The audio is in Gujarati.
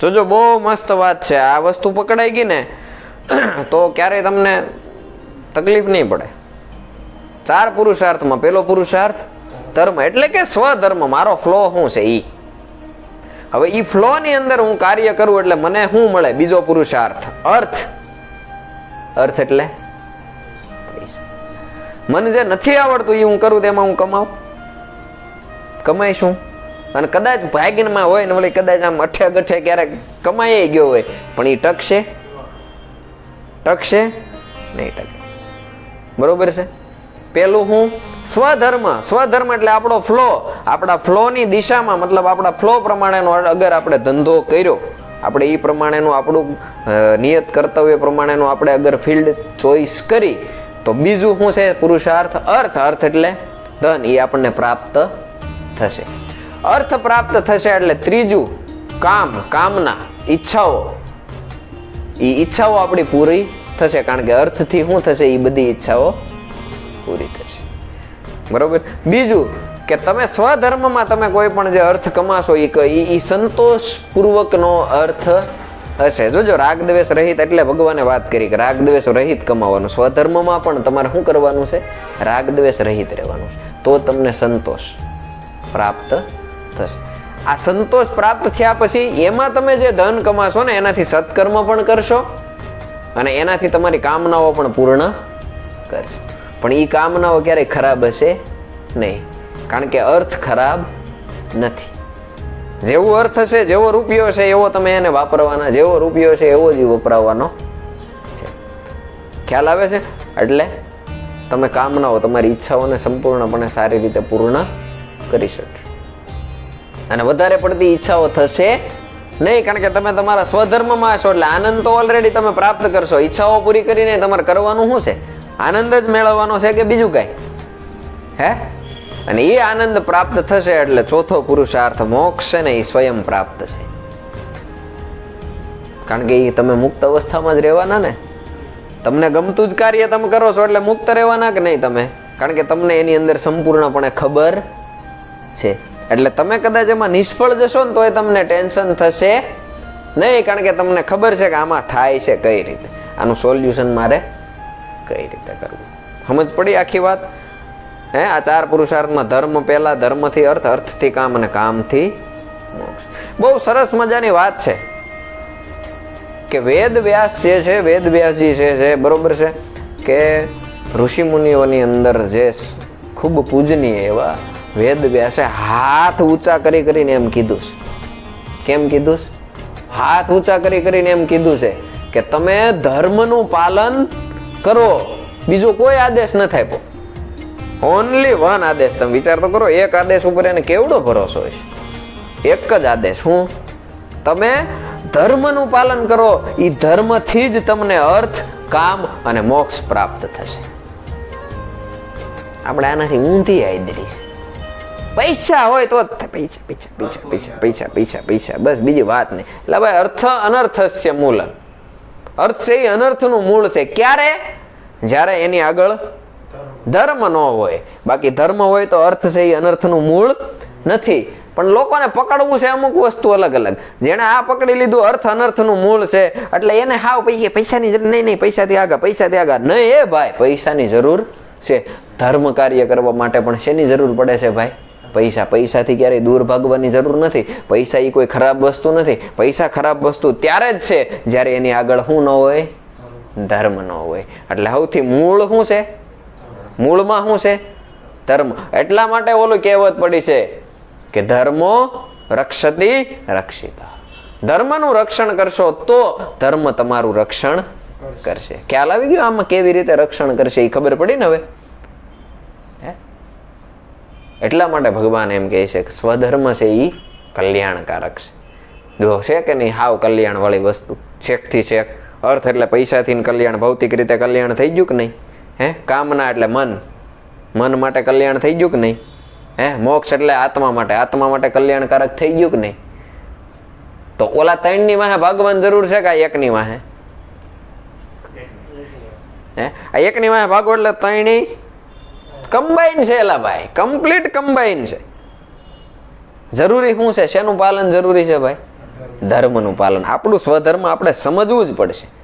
જોજો, બહુ મસ્ત વાત છે. આ વસ્તુ પકડાઈ ગઈ ને, તો ક્યારેય તમને તકલીફ નહીં પડે. ચાર પુરુષાર્થમાં. પેલો પુરુષાર્થ, ધર્મ. એટલે કે સ્વધર્મ. મારો ફ્લો શું છે એ હવે એ ફ્લોની અંદર હું કાર્ય કરું એટલે મને શું મળે? બીજો પુરુષાર્થ. અર્થ. અર્થ એટલે મને જે નથી આવડતું એ હું કરું, તેમાં હું કમાઉં કમાય શું અને કદાચ ભાગ્યમાં હોય ને વળી કદાચ આમ અઠે ગઠે ક્યારેક કમાઈ ગયો હોય, પણ એ ટકશે? ટકશે? નહીં ટકે. બરોબર છે? પેલું હું? સ્વધર્મ. સ્વધર્મ એટલે આપણો ફ્લો. આપણા ફ્લોની દિશામાં, મતલબ આપણા ફ્લો પ્રમાણેનો અગર આપણે ધંધો કર્યો, આપણે એ પ્રમાણેનું આપણું નિયત કર્તવ્ય પ્રમાણેનું આપણે અગર ફિલ્ડ ચોઈસ કરી, તો બીજું શું છે? પુરુષાર્થ. અર્થ. અર્થ એટલે ધન. એ આપણને પ્રાપ્ત થશે. અર્થ પ્રાપ્ત થશે એટલે ત્રીજું કામ, કામના ઈચ્છાઓ. એ ઈચ્છાઓ આપણી પૂરી થશે, કારણ કે અર્થથી શું થશે? એ બધી ઈચ્છાઓ પૂરી થશે. બરોબર? બીજું કે તમે સ્વધર્મમાં તમે કોઈ પણ જે અર્થ કમાશો એ સંતોષપૂર્વકનો અર્થ હશે. જોજો રાગ દ્વેષ રહિત એટલે ભગવાને વાત કરી કે રાગ દ્વેષ રહિત કમાવાનું. સ્વધર્મમાં પણ તમારે શું કરવાનું છે? રાગ દ્વેષ રહિત રહેવાનું છે. તો તમને સંતોષ પ્રાપ્ત થશે. આ સંતોષ પ્રાપ્ત થયા પછી એમાં તમે જે ધન કમાશો ને એનાથી સત્કર્મ પણ કરશો અને એનાથી તમારી કામનાઓ પણ પૂર્ણ કરશો. પણ એ કામનાઓ ક્યારેય ખરાબ હશે નહીં. કારણ કે અર્થ ખરાબ નથી. જેવો અર્થ હશે, જેવો રૂપિયો છે એવો તમે એને વાપરવાના. જેવો રૂપિયો છે એવો જ વપરાવવાનો છે. ખ્યાલ આવે છે? એટલે તમે કામનાઓ, તમારી ઈચ્છાઓને સંપૂર્ણપણે સારી રીતે પૂર્ણ કરી શકશો. અને વધારે પડતી ઈચ્છાઓ થશે નહીં, કારણ કે તમે તમારા સ્વધર્મમાં હશો એટલે આનંદ તો ઓલરેડી તમે પ્રાપ્ત કરશો. ઈચ્છાઓ પૂરી કરીને તમારે કરવાનું શું છે? આનંદ જ મેળવવાનો છે કે બીજું કાંઈ? હે? અને એ આનંદ પ્રાપ્ત થશે એટલે ચોથો પુરુષાર્થ મોક્ષ છે ને એ સ્વયં પ્રાપ્ત છે. કારણ કે એ તમે મુક્ત અવસ્થામાં જ રહેવાના ને. તમને ગમતું જ કાર્ય તમે કરો છો એટલે મુક્ત રહેવાના કે નહીં તમે? કારણ કે તમને એની અંદર સંપૂર્ણપણે ખબર છે. એટલે તમે કદાચ એમાં નિષ્ફળ જશો ને તોય તમને ટેન્શન થશે નહીં, કારણ કે તમને ખબર છે કે આમાં થાય છે કઈ રીતે. આનું સોલ્યુશન મારે કઈ રીતે કરવું. સમજ પડી આખી વાત? હે, આ ચાર પુરુષાર્થમાં ધર્મ પહેલાં, ધર્મથી અર્થ, અર્થથી કામ અને કામથી મોક્ષ. બહુ સરસ મજાની વાત છે કે વેદ વ્યાસ જે છે, વેદ વ્યાસજી છે, જે બરોબર છે કે ઋષિ મુનિઓની અંદર જે ખૂબ પૂજનીય એવા વેદ વ્યાસે હાથ ઊંચા કરી કરીને એમ કીધું છે. કેમ કીધું છે? હાથ ઊંચા કરી કરીને એમ કીધું છે કે તમે ધર્મનું પાલન કરો. બીજો કોઈ આદેશ ન થાય ઓનલી વન આદેશ. તમે વિચાર તો કરો, એક આદેશ ઉપર એને કેવડો ભરોસો છે? એક જ આદેશ. હું? તમે ધર્મનું પાલન કરો એ ધર્મથી જ તમને અર્થ, કામ અને મોક્ષ પ્રાપ્ત થશે. આપણે આનાથી ઊંધી આદરી છે પૈસા હોય તો. પૈસા પૈસા પૈસા પૈસા પૈસા પૈસા પૈસા. બસ બીજી વાત નહીં. એટલે ભાઈ અર્થ અનર્થ છે મૂલ અર્થ છે એ અનર્થનું મૂળ છે. ક્યારે? જ્યારે એની આગળ ધર્મ ન હોય. બાકી ધર્મ હોય તો અર્થ છે એ અનર્થનું મૂળ નથી. પણ લોકોને પકડવું છે અમુક વસ્તુ અલગ અલગ. જેણે આ પકડી લીધું, અર્થ અનર્થનું મૂળ છે. એટલે એને હાવ પૈસા, પૈસાની જરૂર, નહીં નહીં, પૈસાથી આગળ પૈસાથી આગળ. નહીં, એ ભાઈ, પૈસાની જરૂર છે. ધર્મ કાર્ય કરવા માટે પણ શેની જરૂર પડે છે ભાઈ? પૈસા. પૈસાથી ક્યારેય દૂર ભાગવાની જરૂર નથી. પૈસા એ કોઈ ખરાબ વસ્તુ નથી. પૈસા ખરાબ વસ્તુ ત્યારે જ છે જ્યારે એની આગળ શું ન હોય, ધર્મ ન હોય. એટલે સૌથી મૂળ શું છે? મૂળમાં શું છે? ધર્મ. એટલા માટે ઓલું કહેવત પડી છે કે ધર્મો રક્ષતી રક્ષિતા. ધર્મનું રક્ષણ કરશો તો ધર્મ તમારું રક્ષણ કરશે. ખ્યાલ આવી ગયો આમાં કેવી રીતે રક્ષણ કરશે એ ખબર પડી ને હવે? એટલા માટે ભગવાન એમ કહે છે કે સ્વધર્મ છે એ કલ્યાણકારક છે. જો છે કે નહીં, હાવ કલ્યાણવાળી વસ્તુ. છેકથી છેક અર્થ એટલે પૈસાથી કલ્યાણ, ભૌતિક રીતે કલ્યાણ થઈ ગયું કે નહીં? હે? કામના એટલે મન. મન માટે કલ્યાણ થઈ ગયું કે નહીં? હે? મોક્ષ એટલે આત્મા માટે. આત્મા માટે કલ્યાણકારક થઈ ગયું કે નહીં? તો ઓલા ત્રણની વાહે ભાગવાન જરૂર છે કે આ એકની વાહે? હે? આ એકની વાહે ભાગો એટલે ત્રણેય કમ્બાઈન છે એલા ભાઈ, કમ્પ્લીટ કમ્બાઈન છે. જરૂરી શું છે? શેનું પાલન જરૂરી છે ભાઈ? ધર્મનું પાલન. આપણું સ્વધર્મ આપણે સમજવું જ પડશે.